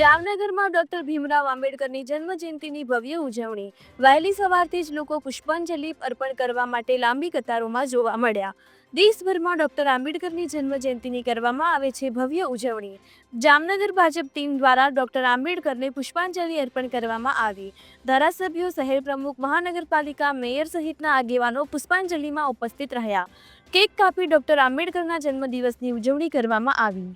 જામનગરમાં ડોક્ટર ભીમરાવ આંબેડકરની જન્મજયંતિની ભવ્ય ઉજવણી. વહેલી સવારથી જ લોકો પુષ્પાંજલિ અર્પણ કરવા માટે લાંબી કતારોમાં જોવા મળ્યા. દેશભરમાં ડોક્ટર આંબેડકરની જન્મ જયંતિની કરવામાં આવે છે ભવ્ય ઉજવણી. જામનગર ભાજપ ટીમ દ્વારા ડોક્ટર આંબેડકરને પુષ્પાંજલિ અર્પણ કરવામાં આવી. ધારાસભ્યો, શહેર પ્રમુખ, મહાનગરપાલિકા, મેયર સહિતના આગેવાનો પુષ્પાંજલિમાં ઉપસ્થિત રહ્યા. કેક કાપી ડોક્ટર આંબેડકરના જન્મદિવસની ઉજવણી કરવામાં આવી.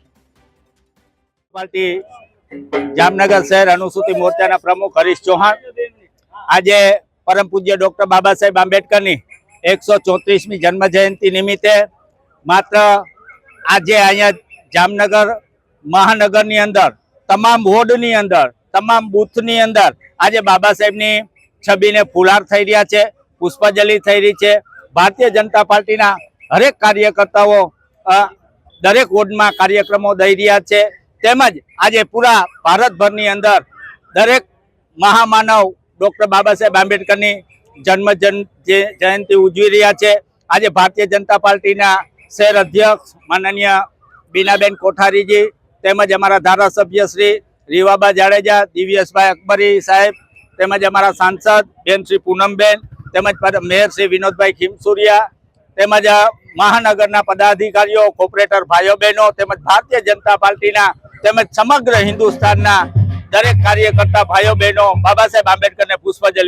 જામનગર શહેર અનુસૂચિત મોરચાના પ્રમુખ હરીશ ચૌહાણ. આજે પરમ પૂજ્ય ડોક્ટર બાબા સાહેબ આંબેડકરની એકસો ચોત્રીસમી જન્મ જયંતિ નિમિત્તે માત્ર આજે અહીંયા જામનગર મહાનગરની અંદર, તમામ વોર્ડની અંદર, તમામ બૂથની અંદર આજે બાબા સાહેબની છબીને ફુલાર થઈ રહ્યા છે, પુષ્પાંજલિ થઈ રહી છે. ભારતીય જનતા પાર્ટીના હરેક કાર્યકર્તાઓ દરેક વોર્ડમાં કાર્યક્રમો દઈ રહ્યા છે. તેમજ આજે પૂરા ભારતભરની અંદર દરેક મહામાનવ ડોક્ટર બાબા સાહેબ આંબેડકરની જન્મ જન- જે- જયંતિ ઉજવી રહ્યા છે. આજે ભારતીય જનતા પાર્ટીના શહેર અધ્યક્ષ માનનીય બીનાબેન કોઠારીજી તેમજ અમારા ધારાસભ્ય શ્રી રીવાબા જાડેજા, દિવ્યેશભાઈ અકબરી સાહેબ તેમજ અમારા સાંસદ બેન શ્રી પૂનમબેન તેમજ મેયર શ્રી વિનોદભાઈ ખીમસુરિયા તેમજ મહાનગરના પદાધિકારીઓ, કોર્પોરેટર ભાઈઓ બહેનો તેમજ ભારતીય જનતા પાર્ટીના તેમજ સમગ્ર હિન્દુસ્તાનના દરેક કાર્યકર્તા ભાઈઓ બહેનો બાબા સાહેબ આંબેડકરને પુષ્પાંજલિ